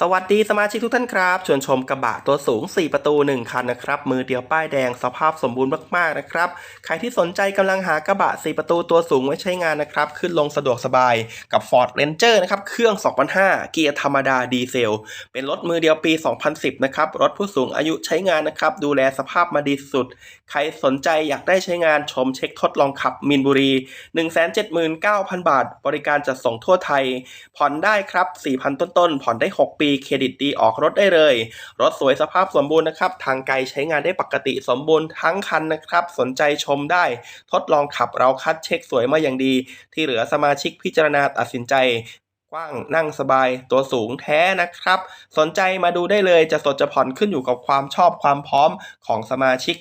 สวัสดีสมาชิกทุกท่านครับชวนชมกระบะตัวสูง 4 ประตู 1 คันนะครับ มือเดียวป้ายแดงสภาพสมบูรณ์มากๆนะครับ ใครที่สนใจกำลังหากระบะ 4 ประตูตัวสูงไว้ใช้งานนะครับ ขึ้นลงสะดวกสบายกับ Ford Ranger นะครับ เครื่อง 2005 เกียร์ธรรมดาดีเซล เป็นรถมือเดียวปี 2010 นะครับ รถผู้สูงอายุใช้งานนะครับ ดูแลสภาพมาดีสุด ใครสนใจอยากได้ใช้งานชมเช็คทดลองขับมินบุรี 179,000 บาท บริการจัดส่งทั่วไทย ผ่อนได้ครับ4,000 ต้นๆผ่อนได้ 6 ปีเครดิตดีออกรถได้เลย รถสวยสภาพสมบูรณ์นะครับ ทางไกลใช้งานได้ปกติสมบูรณ์ทั้งคันนะครับ สนใจชมได้ ทดลองขับเราคัดเช็คสวยมาอย่างดี ที่เหลือสมาชิกพิจารณาตัดสินใจกว้างนั่งสบายตัวสูงแท้นะครับ สนใจมาดูได้เลยจะสดจะผ่อนขึ้นอยู่กับความชอบความพร้อมของสมาชิก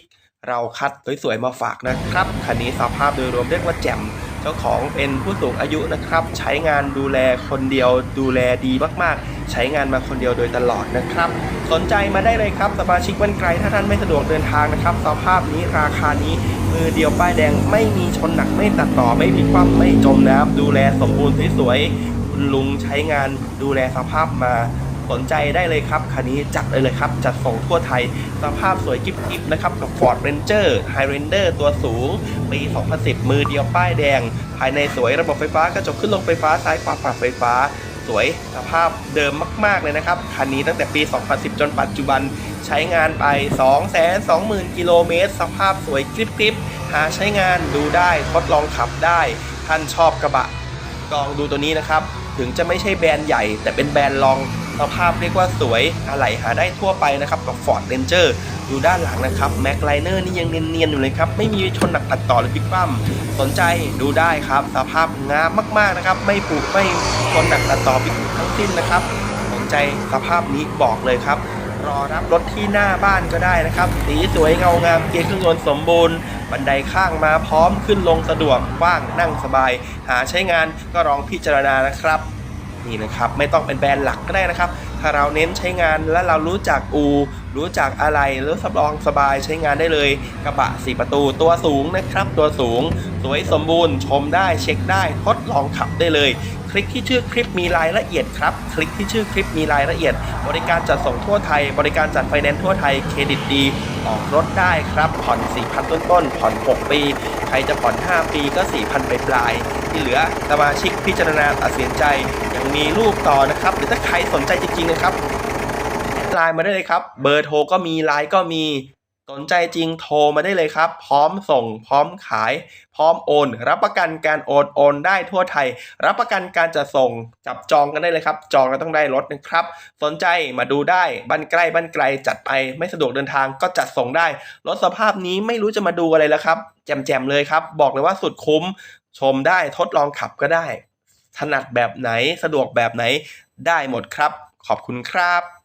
เราคัดสวยๆมาฝากนะครับคันนี้สภาพโดยรวมเรียกว่าแจ่มเจ้าของเป็นผู้สูงอายุนะครับ ใช้งานดูแลคนเดียวดูแลดีมากๆ ใช้งานมาคนเดียวโดยตลอดนะครับ สนใจมาได้เลยครับสมาชิกวันไกลถ้าท่านไม่สะดวกเดินทางนะครับ สภาพนี้ราคานี้มือเดียวป้ายแดงไม่มีชนหนักไม่ตัดต่อไม่พิกคว่ำไม่จมน้ำดูแลสมบูรณ์สวยๆคุณลุงใช้งานดูแลสภาพมาสนใจได้เลยครับ คันนี้จัดเลยเลยครับ จัดส่งทั่วไทย สภาพสวยกิ๊บๆนะครับ กับ Ford Ranger Highlander ตัวสูง ปี 2010 มือเดียวป้ายแดง ภายในสวยระบบไฟฟ้ากระจกขึ้นลงไฟฟ้าซ้ายขวาปรับไฟฟ้า สวยสภาพเดิมมาก ๆ เลยนะครับ คันนี้ตั้งแต่ปี 2010 จนปัจจุบันใช้งานไป 220,000 กิโลเมตร สภาพสวยกริบๆ หาใช้งานดูได้ทดลองขับได้ ท่านชอบกระบะลองดูตัวนี้นะครับ ถึงจะไม่ใช่แบรนด์ใหญ่ แต่เป็นแบรนด์รอง สภาพเรียกว่าสวยอะไหล่หาได้ทั่วไปนะครับกับ Ford Ranger ดูด้านหลังนะครับ Mac Liner นี่ยังเนียนๆอยู่เลยครับ ไม่มีชนหนักตัดต่อหรือพิกคว่ำสนใจดูได้ครับ สภาพงามมากๆนะครับ ไม่ผุไม่ชนหนักตัดต่อพิกทั้งสิ้นนะครับ สนใจสภาพนี้บอกเลยครับ รอรับรถที่หน้าบ้านก็ได้นะครับ สีสวยเงางามเกียร์เครื่องยนต์สมบูรณ์บันไดข้างมาพร้อมขึ้นลงสะดวกกว้างนั่งสบาย หาใช้งานก็ลองพิจารณานะครับ นี่นะครับไม่ต้องเป็นแบรนด์หลักก็ได้นะครับ ถ้าเราเน้นใช้งานและเรารู้จักอู รู้จักอะไรรือสำรองสบายใช้งานได้เลย กระบะสี่ประตูตัวสูงนะครับ ตัวสูง สวยสมบูรณ์ชมได้เช็คได้ทดลองขับได้เลย คลิกที่ชื่อคลิปมีรายละเอียดครับ คลิกที่ชื่อคลิปมีรายละเอียด บริการจัดส่งทั่วไทย บริการจัดไฟแนนซ์ทั่วไทยเครดิตดีออกรถได้ครับ ผ่อน 4,000 ต้นๆผ่อน 6 ปี ใครจะผ่อน 5 ปีก็ 4,000 ไปปลาย ที่เหลือสมาชิกพิจารณาตัดสินใจ ยังมีรูปต่อนะครับ หรือถ้าใครสนใจจริงๆนะครับ ไลน์มาได้เลยครับ เบอร์โทรก็มีไลน์ก็มีสนใจจริงโทรมาได้เลยครับ พร้อมส่ง พร้อมขาย พร้อมโอน รับประกันการโอนโอนได้ทั่วไทย รับประกันการจะส่งจับจองกันได้เลยครับ จองก็ต้องได้รถนะครับ สนใจมาดูได้บ้านใกล้บ้านไกลจัดไปไม่สะดวกเดินทางก็จัดส่งได้รถสภาพนี้ไม่รู้จะมาดูอะไรแล้วครับ แจมๆเลยครับ บอกเลยว่าสุดคุ้ม ชมได้ทดลองขับก็ได้ ถนัดแบบไหนสะดวกแบบไหนได้หมดครับ ขอบคุณครับ